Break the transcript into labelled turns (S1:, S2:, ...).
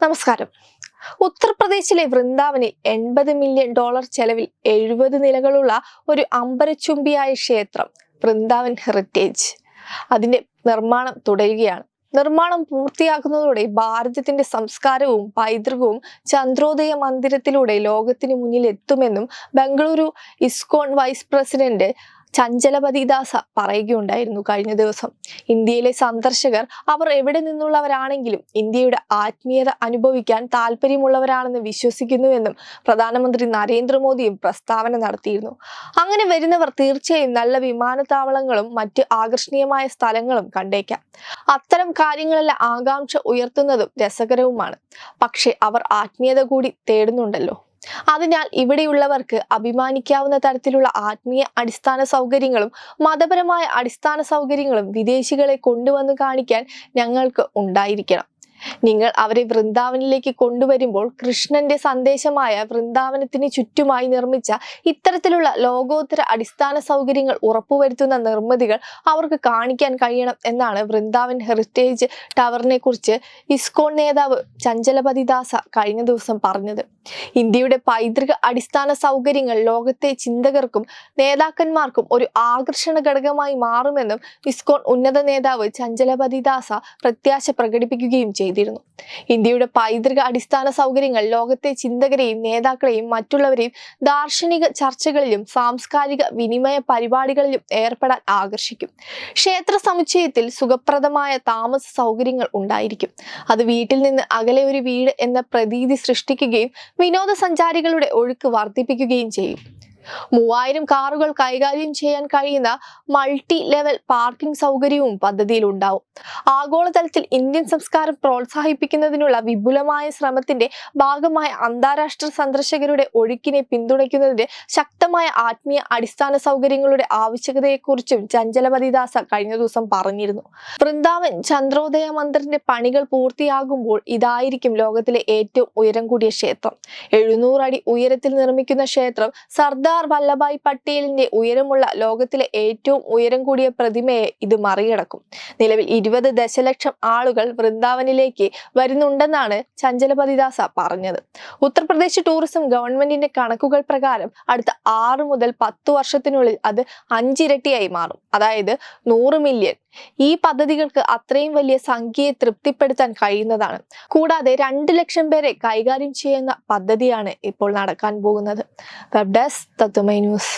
S1: നമസ്കാരം. ഉത്തർപ്രദേശിലെ വൃന്ദാവനിൽ എൺപത് മില്യൺ ഡോളർ ചെലവിൽ എഴുപത് നിലകളുള്ള ഒരു അമ്പരച്ചുംബിയായ ക്ഷേത്രം വൃന്ദാവൻ ഹെറിറ്റേജ്. അതിന്റെ നിർമ്മാണം തുടരുകയാണ്. നിർമ്മാണം പൂർത്തിയാക്കുന്നതോടെ ഭാരതത്തിന്റെ സംസ്കാരവും പൈതൃകവും ചന്ദ്രോദയ മന്ദിരത്തിലൂടെ ലോകത്തിന് മുന്നിൽ എത്തുമെന്നും Bengaluru ISKCON vice president Chanchalapathi Dasa പറയുകയുണ്ടായിരുന്നു കഴിഞ്ഞ ദിവസം. ഇന്ത്യയിലെ സന്ദർശകർ അവർ എവിടെ നിന്നുള്ളവരാണെങ്കിലും ഇന്ത്യയുടെ ആത്മീയത അനുഭവിക്കാൻ താല്പര്യമുള്ളവരാണെന്ന് വിശ്വസിക്കുന്നുവെന്നും പ്രധാനമന്ത്രി നരേന്ദ്രമോദിയും പ്രസ്താവന നടത്തിയിരുന്നു. അങ്ങനെ വരുന്നവർ തീർച്ചയായും നല്ല വിമാനത്താവളങ്ങളും മറ്റ് ആകർഷണീയമായ സ്ഥലങ്ങളും കണ്ടേക്കാം. അത്തരം കാര്യങ്ങളെല്ലാം ആകാംക്ഷ ഉയർത്തുന്നതും രസകരവുമാണ്. പക്ഷെ അവർ ആത്മീയത കൂടി തേടുന്നുണ്ടല്ലോ. അതിനാൽ ഇവിടെയുള്ളവർക്ക് അഭിമാനിക്കാവുന്ന തരത്തിലുള്ള ആത്മീയ അടിസ്ഥാന സൗകര്യങ്ങളും മതപരമായ അടിസ്ഥാന സൗകര്യങ്ങളും വിദേശികളെ കൊണ്ടുവന്ന് കാണിക്കാൻ ഞങ്ങൾക്ക് ഉണ്ടായിരിക്കണം. നിങ്ങൾ അവരെ വൃന്ദാവനിലേക്ക് കൊണ്ടുവരുമ്പോൾ കൃഷ്ണന്റെ സന്ദേശമായ വൃന്ദാവനത്തിന് ചുറ്റുമായി നിർമ്മിച്ച ഇത്തരത്തിലുള്ള ലോകോത്തര അടിസ്ഥാന സൗകര്യങ്ങൾ ഉറപ്പുവരുത്തുന്ന നിർമ്മിതികൾ അവർക്ക് കാണിക്കാൻ കഴിയണം എന്നാണ് വൃന്ദാവൻ ഹെറിറ്റേജ് ടവറിനെ കുറിച്ച് ഇസ്കോൺ നേതാവ് ചഞ്ചലപതിദാസ കഴിഞ്ഞ ദിവസം പറഞ്ഞത്. ഇന്ത്യയുടെ പൈതൃക അടിസ്ഥാന സൗകര്യങ്ങൾ ലോകത്തെ ചിന്തകർക്കും നേതാക്കന്മാർക്കും ഒരു ആകർഷണ ഘടകമായി മാറുമെന്നും ഇസ്കോൺ ഉന്നത നേതാവ് ചഞ്ചലപതി ദാസ പ്രത്യാശ പ്രകടിപ്പിക്കുകയും ചെയ്തിരുന്നു. ഇന്ത്യയുടെ പൈതൃക അടിസ്ഥാന സൗകര്യങ്ങൾ ലോകത്തെ ചിന്തകരെയും നേതാക്കളെയും മറ്റുള്ളവരെയും ദാർശനിക ചർച്ചകളിലും സാംസ്കാരിക വിനിമയ പരിപാടികളിലും ഏർപ്പെടാൻ ആകർഷിക്കും. ക്ഷേത്ര സമുച്ചയത്തിൽ സുഖപ്രദമായ താമസ സൗകര്യങ്ങൾ ഉണ്ടായിരിക്കും. അത് വീട്ടിൽ നിന്ന് അകലെ ഒരു വീട് എന്ന പ്രതീതി സൃഷ്ടിക്കുകയും വിനോദസഞ്ചാരികളുടെ ഒഴുക്ക് വർദ്ധിപ്പിക്കുകയും ചെയ്യും. മൂവായിരം കാറുകൾ കൈകാര്യം ചെയ്യാൻ കഴിയുന്ന മൾട്ടി ലെവൽ പാർക്കിംഗ് സൗകര്യവും പദ്ധതിയിൽ ഉണ്ടാവും ആഗോളതലത്തിൽ ഇന്ത്യൻ സംസ്കാരം പ്രോത്സാഹിപ്പിക്കുന്നതിനുള്ള വിപുലമായ ശ്രമത്തിന്റെ ഭാഗമായ അന്താരാഷ്ട്ര സന്ദർശകരുടെ ഒഴുക്കിനെ പിന്തുണയ്ക്കുന്നതിന്റെ ശക്തമായ ആത്മീയ അടിസ്ഥാന സൗകര്യങ്ങളുടെ ആവശ്യകതയെക്കുറിച്ചും ചഞ്ചലപതിദാസ കഴിഞ്ഞ ദിവസം പറഞ്ഞിരുന്നു. വൃന്ദാവൻ ചന്ദ്രോദയ മന്ദിറിന്റെ പണികൾ പൂർത്തിയാകുമ്പോൾ ഇതായിരിക്കും ലോകത്തിലെ ഏറ്റവും ഉയരം കൂടിയ ക്ഷേത്രം. എഴുന്നൂറ് അടി ഉയരത്തിൽ നിർമ്മിക്കുന്ന ക്ഷേത്രം സർദാർ വല്ലഭായ് പട്ടേലിന്റെ ഉയരമുള്ള ലോകത്തിലെ ഏറ്റവും ഉയരം കൂടിയ പ്രതിമയെ ഇത് മറികടക്കും. നിലവിൽ ഇരുപത് ദശലക്ഷം ആളുകൾ വൃന്ദാവനിലേക്ക് വരുന്നുണ്ടെന്നാണ് ചഞ്ചലപതിദാസ പറഞ്ഞത്. ഉത്തർപ്രദേശ് ടൂറിസം ഗവൺമെന്റിന്റെ കണക്കുകൾ പ്രകാരം അടുത്ത ആറ് മുതൽ പത്ത് വർഷത്തിനുള്ളിൽ അത് അഞ്ചിരട്ടിയായി മാറും. അതായത് നൂറ് മില്യൺ. ഈ പദ്ധതികൾക്ക് അത്രയും വലിയ സംഖ്യയെ തൃപ്തിപ്പെടുത്താൻ കഴിയുന്നതാണ്. കൂടാതെ രണ്ട് ലക്ഷം പേരെ കൈകാര്യം ചെയ്യുന്ന പദ്ധതിയാണ് ഇപ്പോൾ നടക്കാൻ പോകുന്നത്. വെബ് തത്തുമൈ ന്യൂസ്